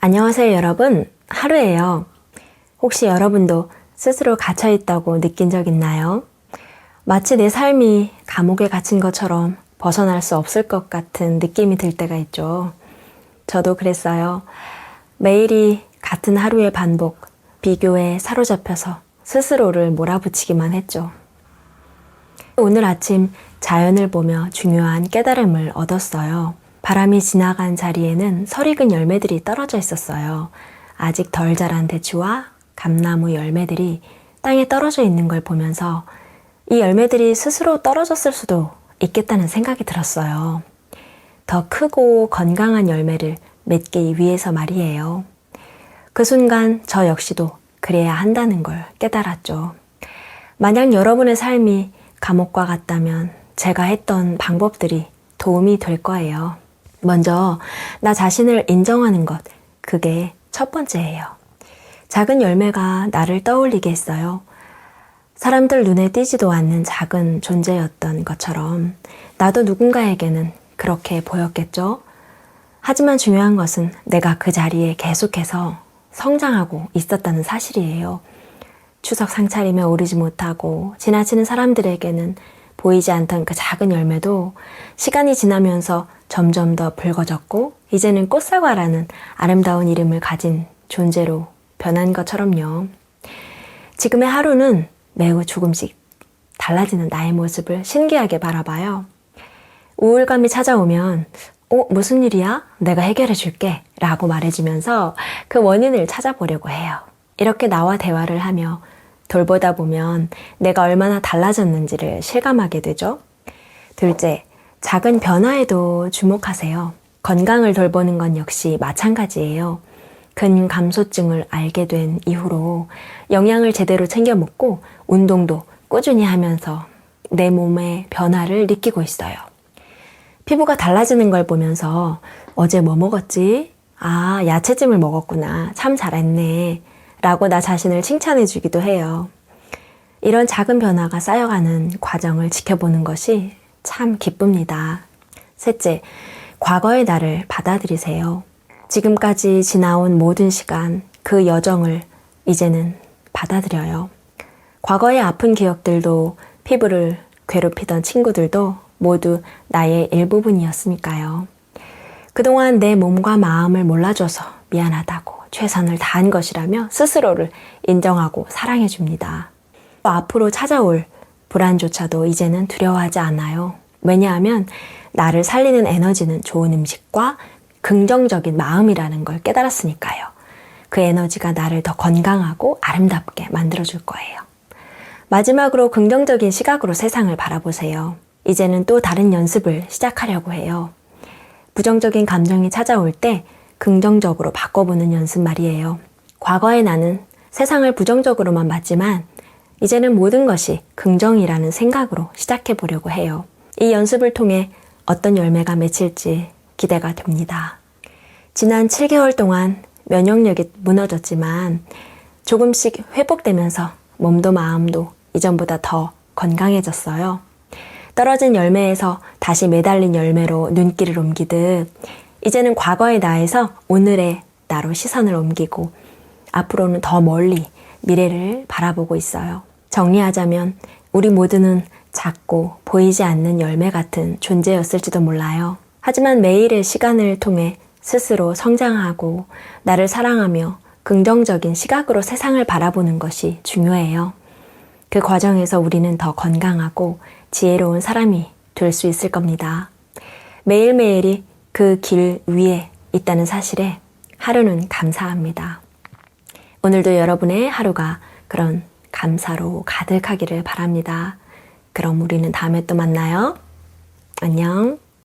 안녕하세요, 여러분. 하루예요. 혹시 여러분도 스스로 갇혀 있다고 느낀 적 있나요? 마치 내 삶이 감옥에 갇힌 것처럼 벗어날 수 없을 것 같은 느낌이 들 때가 있죠. 저도 그랬어요. 매일이 같은 하루의 반복, 비교에 사로잡혀서 스스로를 몰아붙이기만 했죠. 오늘 아침 자연을 보며 중요한 깨달음을 얻었어요. 바람이 지나간 자리에는 설익은 열매들이 떨어져 있었어요. 아직 덜 자란 대추와 감나무 열매들이 땅에 떨어져 있는 걸 보면서 이 열매들이 스스로 떨어졌을 수도 있겠다는 생각이 들었어요. 더 크고 건강한 열매를 맺기 위해서 말이에요. 그 순간 저 역시도 그래야 한다는 걸 깨달았죠. 만약 여러분의 삶이 감옥과 같다면 제가 했던 방법들이 도움이 될 거예요. 먼저 나 자신을 인정하는 것, 그게 첫 번째예요. 작은 열매가 나를 떠올리게 했어요. 사람들 눈에 띄지도 않는 작은 존재였던 것처럼 나도 누군가에게는 그렇게 보였겠죠? 하지만 중요한 것은 내가 그 자리에 계속해서 성장하고 있었다는 사실이에요. 추석 상차림에 오르지 못하고 지나치는 사람들에게는 보이지 않던 그 작은 열매도 시간이 지나면서 점점 더 붉어졌고 이제는 꽃사과라는 아름다운 이름을 가진 존재로 변한 것처럼요. 지금의 하루는 매우 조금씩 달라지는 나의 모습을 신기하게 바라봐요. 우울감이 찾아오면 어, 무슨 일이야? 내가 해결해 줄게. 라고 말해주면서 그 원인을 찾아보려고 해요. 이렇게 나와 대화를 하며 돌보다 보면 내가 얼마나 달라졌는지를 실감하게 되죠. 둘째, 작은 변화에도 주목하세요. 건강을 돌보는 건 역시 마찬가지예요. 근 감소증을 알게 된 이후로 영양을 제대로 챙겨 먹고 운동도 꾸준히 하면서 내 몸의 변화를 느끼고 있어요. 피부가 달라지는 걸 보면서 어제 뭐 먹었지? 아, 야채찜을 먹었구나. 참 잘했네. 라고 나 자신을 칭찬해 주기도 해요. 이런 작은 변화가 쌓여가는 과정을 지켜보는 것이 참 기쁩니다. 셋째, 과거의 나를 받아들이세요. 지금까지 지나온 모든 시간, 그 여정을 이제는 받아들여요. 과거의 아픈 기억들도 피부를 괴롭히던 친구들도 모두 나의 일부분이었으니까요. 그동안 내 몸과 마음을 몰라줘서 미안하다고 최선을 다한 것이라며 스스로를 인정하고 사랑해 줍니다. 앞으로 찾아올 불안조차도 이제는 두려워하지 않아요. 왜냐하면 나를 살리는 에너지는 좋은 음식과 긍정적인 마음이라는 걸 깨달았으니까요. 그 에너지가 나를 더 건강하고 아름답게 만들어줄 거예요. 마지막으로 긍정적인 시각으로 세상을 바라보세요. 이제는 또 다른 연습을 시작하려고 해요. 부정적인 감정이 찾아올 때 긍정적으로 바꿔보는 연습 말이에요. 과거의 나는 세상을 부정적으로만 봤지만 이제는 모든 것이 긍정이라는 생각으로 시작해 보려고 해요. 이 연습을 통해 어떤 열매가 맺힐지 기대가 됩니다. 지난 7개월 동안 면역력이 무너졌지만 조금씩 회복되면서 몸도 마음도 이전보다 더 건강해졌어요. 떨어진 열매에서 다시 매달린 열매로 눈길을 옮기듯 이제는 과거의 나에서 오늘의 나로 시선을 옮기고 앞으로는 더 멀리 미래를 바라보고 있어요. 정리하자면 우리 모두는 작고 보이지 않는 열매 같은 존재였을지도 몰라요. 하지만 매일의 시간을 통해 스스로 성장하고 나를 사랑하며 긍정적인 시각으로 세상을 바라보는 것이 중요해요. 그 과정에서 우리는 더 건강하고 지혜로운 사람이 될 수 있을 겁니다. 매일매일이 그 길 위에 있다는 사실에 하루는 감사합니다. 오늘도 여러분의 하루가 그런 감사로 가득하기를 바랍니다. 그럼 우리는 다음에 또 만나요. 안녕.